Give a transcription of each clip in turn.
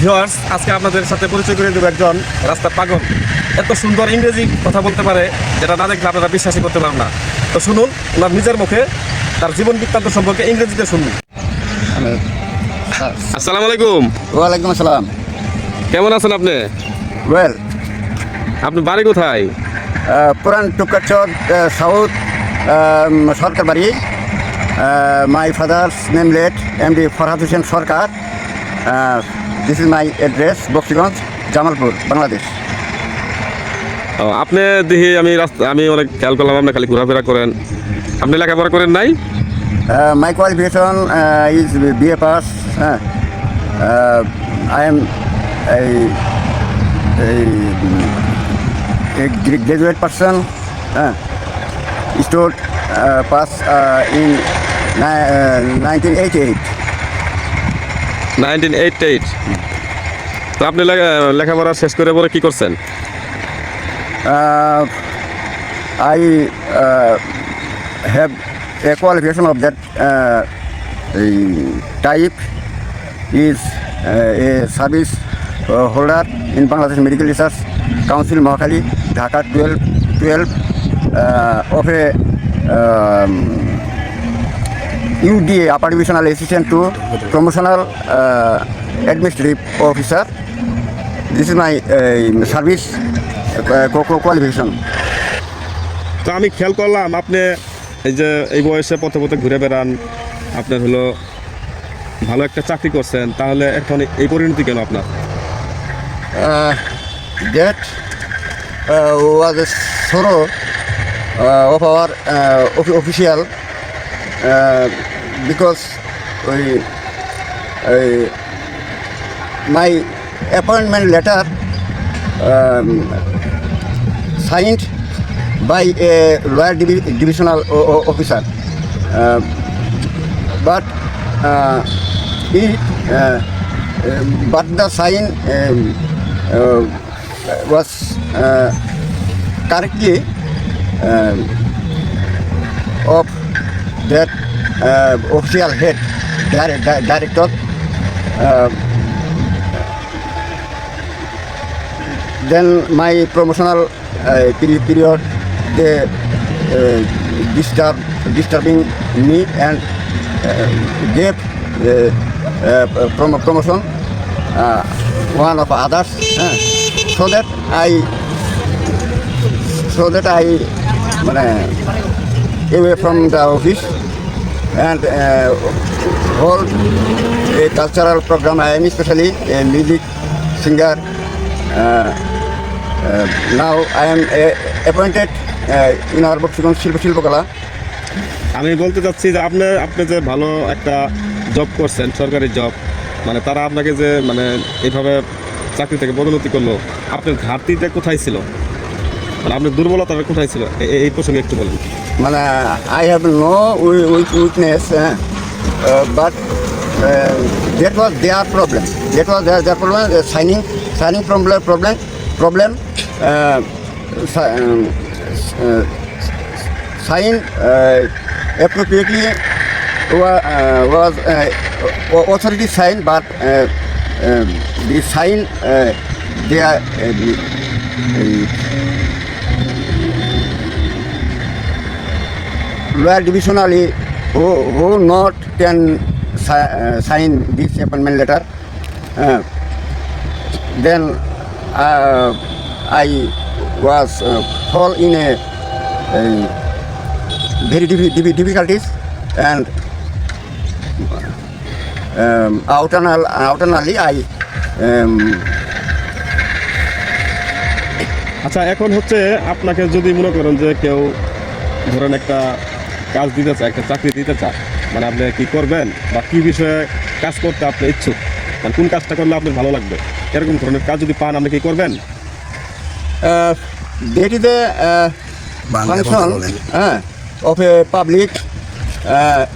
Viewers আজকে আপনাদের সাথে পরিচয় করে দেবো একজন রাস্তার পাগল। এত সুন্দর ইংরেজি কথা বলতে পারে যেটা না দেখলে আপনারা বিশ্বাসই করতে পারেন না। তো শুনুন ওনার নিজের মুখে তার জীবন বৃত্তান্ত সম্পর্কে ইংরেজিতে শুনুন। আসসালামু আলাইকুম। ওয়ালাইকুম আসসালাম। কেমন আছেন আপনি? ওয়েল। আপনি বাড়ি কোথায়? পুরান টুকাচর সাউথ সরকার বাড়ি। My father's name late M D Farhad Hossain Sarkar. This is my address Bakshiganj Jamalpur Bangladesh আপনি দেখি আমি রাস্তা আমি অনেক খেয়াল করলাম আপনি খালি ঘোরাফেরা করেন। আপনি লেখাপড়া করেন নাই? My qualification is B A pass I am এই গ্রাজুয়েট পার্সন হ্যাঁ। Store pass in nineteen eighty eight 1988 তো আপনি লেখাপড়া শেষ করে পরে কি করছেন? I have a qualification of that এই type is a service holder in Bangladesh medical research council Mohakhali Dhaka twelve twelve of a UDA upper divisional assistant to promotional administrative officer this is my service qualification তো আমি খেয়াল করলাম আপনি এই যে এই বয়সে পথে পথে ঘুরে বেড়ান আপনার হলো ভালো একটা চাকরি করছেন তাহলে এখন এই পরিণতি কেন আপনার? Date was sorrow of our official because ওই my appointment letter signed by a lower divisional officer but E but the sign was correctly of that uh, official head dire- di- director. Uh, then my promotional uh, period they uh, disturb disturbing me and uh, gave uh, uh, prom- promotion uh, one of others uh, so that I so that I মানে, away from the office and uh, hold a cultural program. I am especially a music singer. Uh, uh, now I am uh, appointed uh, in our Boksugon শিল্প শিল্পকলা আমি বলতে চাচ্ছি যে আপনি আপনি যে ভালো একটা জব করছেন সরকারি জব মানে তারা আপনাকে যে মানে এইভাবে চাকরি থেকে পদোন্নতি করল আপনার ঘাটতিটা কোথায় ছিল মানে আপনি দুর্বলতা কোথায় ছিল? এই প্রসঙ্গে একটু বলেন। মানে I have no weakness but that was their problem that was their their problem signing signing problem problem problem sign appropriately was authority sign but the sign they are lower division Ali who who not can sign this appointment letter. হ্যাঁ। Then I was fall in a very Diffie difficulties and আউটানাল, আউটানালি I আচ্ছা এখন হচ্ছে আপনাকে যদি মনে করেন যে কেউ ধরেন একটা কাজ দিতে চায় একটা চাকরি দিতে চায় মানে আপনি কি করবেন বা কি বিষয়ে কাজ করতে আপনি ইচ্ছুক মানে কোন কাজটা করলে আপনার ভালো লাগবে? এরকম ধরনের কাজ যদি পান আপনি কি করবেন? that is a uh, function uh, of a public, uh,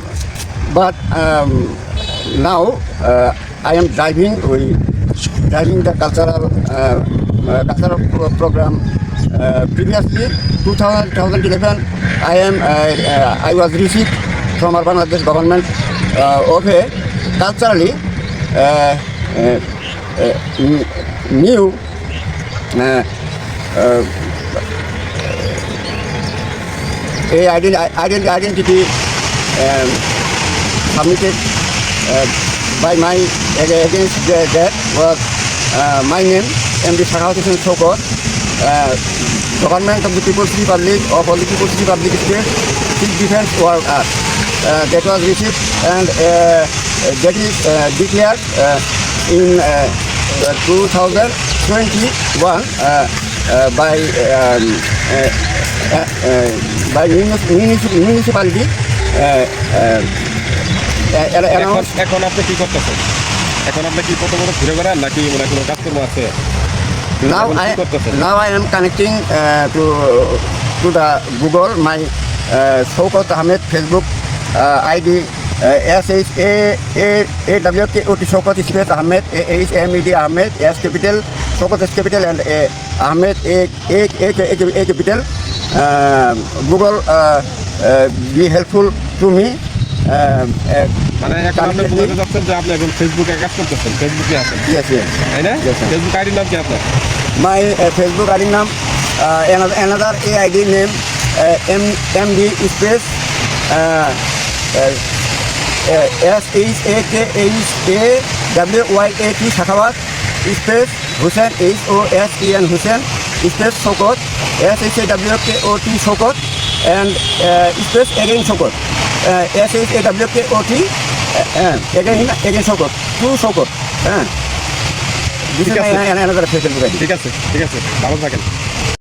but um, now uh, I am uh, uh. Uh, previously, 2000, 2011, I am uh, uh, I was received from our Bangladesh government uh, of a culturally uh, uh, uh, new uh, uh, a ident- ident- identity um, submitted uh, by my against that was uh, my name MD Sakhavat Hussain Sokot, uh, Government of the People's Republic of all the People's Republic State Civil Defense World Art. Uh, that was received and uh, that is uh, declared uh, in uh, uh, 2021 uh, uh, by um, uh, uh, uh, by municipality uh, uh, uh, এখন আপনি কি করতেছেন এখন আপনি কি কত প্রথমত ঘুরে বেড়ান নাকি মানে কোনো কাজকর্ম আছে now I now I am connecting uh, to to the Google my uh, Shaukat Ahmed Facebook uh, ID uh, S H A A A W K O T Shaukat space Ahmed A H M E D Ahmed S capital Shaukat S capital and A Ahmed A A A, A, A capital uh, Google uh, uh, be helpful to me uh, uh, my Facebook আইডির নাম another a ID name M M D space S H A K H A W Y A T শাখাবাদ space Hossain H O S N Hossain space Shawkat S H A W K O T Shawkat and space again Shawkat S H A W K O T again again Shawkat to Shawkat হ্যাঁ ঠিক আছে ঠিক আছে ঠিক আছে ভালো থাকেন